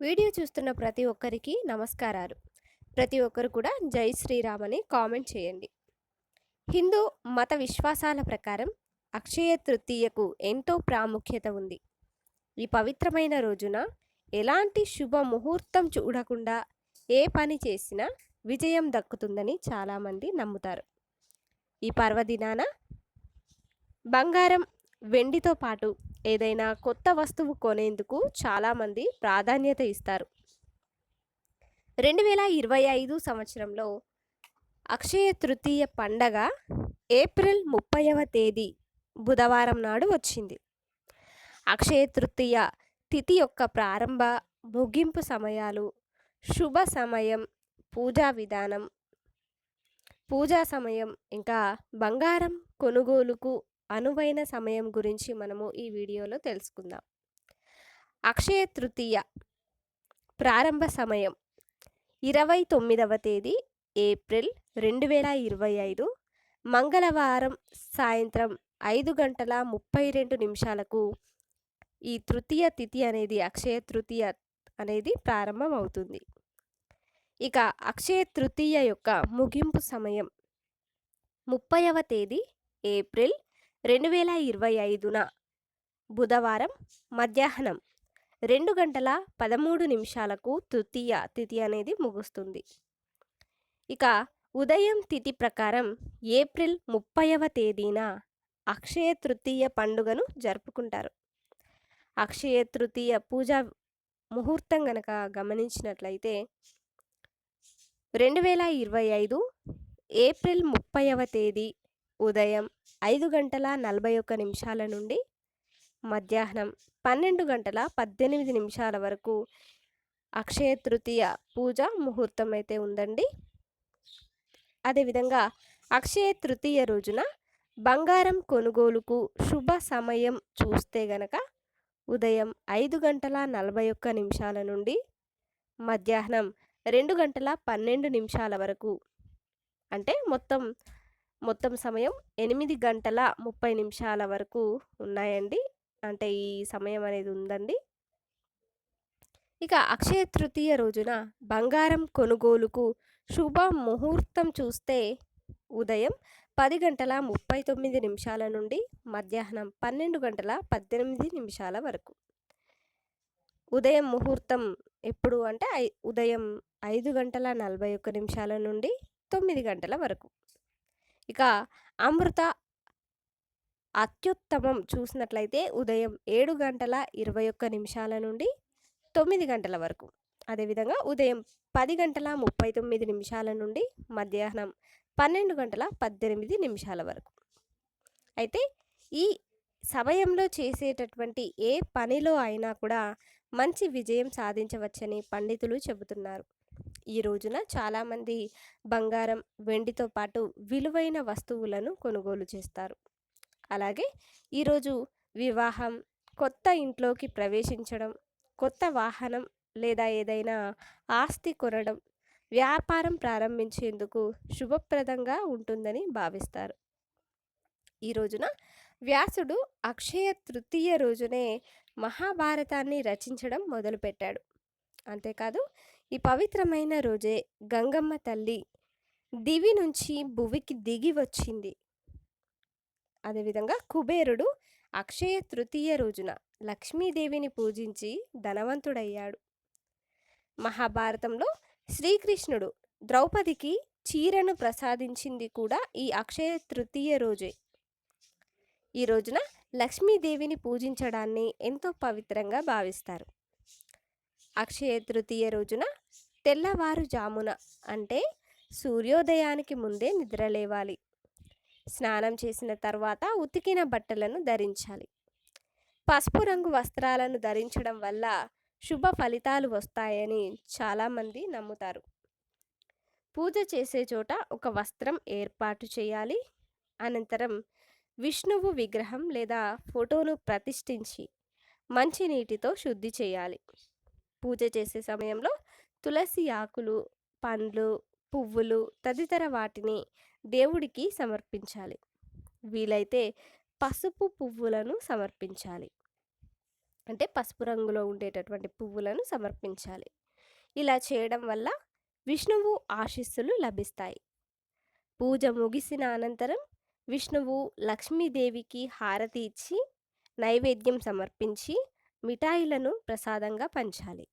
Video చూస్తున్న ప్రతి ఒక్కరికి నమస్కారాలు. ప్రతి ఒక్కరు కూడా జై శ్రీరామ్ అని కామెంట్ చేయండి. హిందూ మత విశ్వాసాల ప్రకారం అక్షయ తృతీయకు ఎంతో ప్రాముఖ్యత ఉంది. ఈ పవిత్రమైన రోజున ఎలాంటి శుభ ముహూర్తం చూడకుండా ఏ పని చేసినా విజయం దక్కుతుందని చాలామంది నమ్ముతారు. ఈ పర్వదినాన బంగారం వెండితో పాటు ఏదైనా కొత్త వస్తువు కొనేందుకు చాలామంది ప్రాధాన్యత ఇస్తారు. రెండు వేల ఇరవై ఐదు సంవత్సరంలో అక్షయ తృతీయ పండగ ఏప్రిల్ ముప్పైవ తేదీ బుధవారం నాడు వచ్చింది. అక్షయ తృతీయ తిథి యొక్క ప్రారంభ ముగింపు సమయాలు శుభ సమయం పూజా విధానం పూజా సమయం ఇంకా బంగారం కొనుగోలుకు అనువైన సమయం గురించి మనము ఈ వీడియోలో తెలుసుకుందాం. అక్షయ తృతీయ ప్రారంభ సమయం ఇరవై తొమ్మిదవ తేదీ ఏప్రిల్ రెండు వేల ఇరవై ఐదు మంగళవారం సాయంత్రం ఐదు గంటల ముప్పై రెండు నిమిషాలకు ఈ తృతీయ తిథి అనేది అక్షయ తృతీయ అనేది ప్రారంభం అవుతుంది ఇక అక్షయ తృతీయ యొక్క ముగింపు సమయం ముప్పైవ తేదీ ఏప్రిల్ రెండు వేల ఇరవై ఐదున బుధవారం మధ్యాహ్నం రెండు గంటల పదమూడు నిమిషాలకు తృతీయ తిథి అనేది ముగుస్తుంది. ఇక ఉదయం తిథి ప్రకారం ఏప్రిల్ ముప్పైవ తేదీన అక్షయ తృతీయ పండుగను జరుపుకుంటారు. అక్షయ తృతీయ పూజ ముహూర్తం గనక గమనించినట్లయితే రెండు వేల ఇరవై ఐదు ఏప్రిల్ ముప్పైవ తేదీ ఉదయం ఐదు గంటల నలభై ఒక్క నిమిషాల నుండి మధ్యాహ్నం పన్నెండు గంటల పద్దెనిమిది నిమిషాల వరకు అక్షయ తృతీయ పూజ ముహూర్తం అయితే ఉందండి. అదేవిధంగా అక్షయ తృతీయ రోజున బంగారం కొనుగోలుకు శుభ సమయం చూస్తే గనక ఉదయం ఐదు గంటల నలభై ఒక్క నిమిషాల నుండి మధ్యాహ్నం రెండు గంటల పన్నెండు నిమిషాల వరకు అంటే మొత్తం మొత్తం సమయం ఎనిమిది గంటల ముప్పై నిమిషాల వరకు ఉన్నాయండి. అంటే ఈ సమయం అనేది ఉందండి. ఇక అక్షయ తృతీయ రోజున బంగారం కొనుగోలుకు శుభ ముహూర్తం చూస్తే ఉదయం పది గంటల ముప్పై తొమ్మిది నిమిషాల నుండి మధ్యాహ్నం పన్నెండు గంటల పద్దెనిమిది నిమిషాల వరకు. ఉదయం ముహూర్తం ఎప్పుడు? అంటే ఐ ఉదయం ఐదు గంటల నలభై ఒక్క నిమిషాల నుండి తొమ్మిది గంటల వరకు. ఇక అమృత అత్యుత్తమం చూసినట్లయితే ఉదయం ఏడు గంటల ఇరవై ఒక్క నిమిషాల నుండి తొమ్మిది గంటల వరకు. అదేవిధంగా ఉదయం పది గంటల ముప్పై తొమ్మిది నిమిషాల నుండి మధ్యాహ్నం పన్నెండు గంటల పద్దెనిమిది నిమిషాల వరకు. అయితే ఈ సమయంలో చేసేటటువంటి ఏ పనిలో అయినా కూడా మంచి విజయం సాధించవచ్చని పండితులు చెబుతున్నారు. ఈ రోజున చాలామంది బంగారం వెండితో పాటు విలువైన వస్తువులను కొనుగోలు చేస్తారు. అలాగే ఈరోజు వివాహం కొత్త ఇంట్లోకి ప్రవేశించడం కొత్త వాహనం లేదా ఏదైనా ఆస్తి కొనడం వ్యాపారం ప్రారంభించేందుకు శుభప్రదంగా ఉంటుందని భావిస్తారు. ఈ రోజున వ్యాసుడు అక్షయ తృతీయ రోజునే మహాభారతాన్ని రచించడం మొదలుపెట్టాడు. అంతేకాదు ఈ పవిత్రమైన రోజే గంగమ్మ తల్లి దివి నుంచి భువికి దిగి వచ్చింది. అదేవిధంగా కుబేరుడు అక్షయ తృతీయ రోజున లక్ష్మీదేవిని పూజించి ధనవంతుడయ్యాడు. మహాభారతంలో శ్రీకృష్ణుడు ద్రౌపదికి చీరను ప్రసాదించింది కూడా ఈ అక్షయ తృతీయ రోజే. ఈ రోజున లక్ష్మీదేవిని పూజించడాన్ని ఎంతో పవిత్రంగా భావిస్తారు. అక్షయ తృతీయ రోజున తెల్లవారుజామున అంటే సూర్యోదయానికి ముందే నిద్రలేవాలి స్నానం చేసిన తర్వాత ఉతికిన బట్టలను ధరించాలి. పసుపు రంగు వస్త్రాలను ధరించడం వల్ల శుభ ఫలితాలు వస్తాయని చాలామంది నమ్ముతారు. పూజ చేసే చోట ఒక వస్త్రం ఏర్పాటు చేయాలి. అనంతరం విష్ణువు విగ్రహం లేదా ఫోటోను ప్రతిష్ఠించి మంచి నీటితో శుద్ధి చేయాలి. పూజ చేసే సమయంలో తులసి ఆకులు పండ్లు పువ్వులు తదితర వాటిని దేవుడికి సమర్పించాలి. వీలైతే పసుపు పువ్వులను సమర్పించాలి. అంటే పసుపు రంగులో ఉండేటటువంటి పువ్వులను సమర్పించాలి. ఇలా చేయడం వల్ల విష్ణువు ఆశీస్సులు లభిస్తాయి. పూజ ముగిసిన అనంతరం విష్ణువు లక్ష్మీదేవికి హారతి ఇచ్చి నైవేద్యం సమర్పించి మిఠాయిలను ప్రసాదంగా పంచాలి.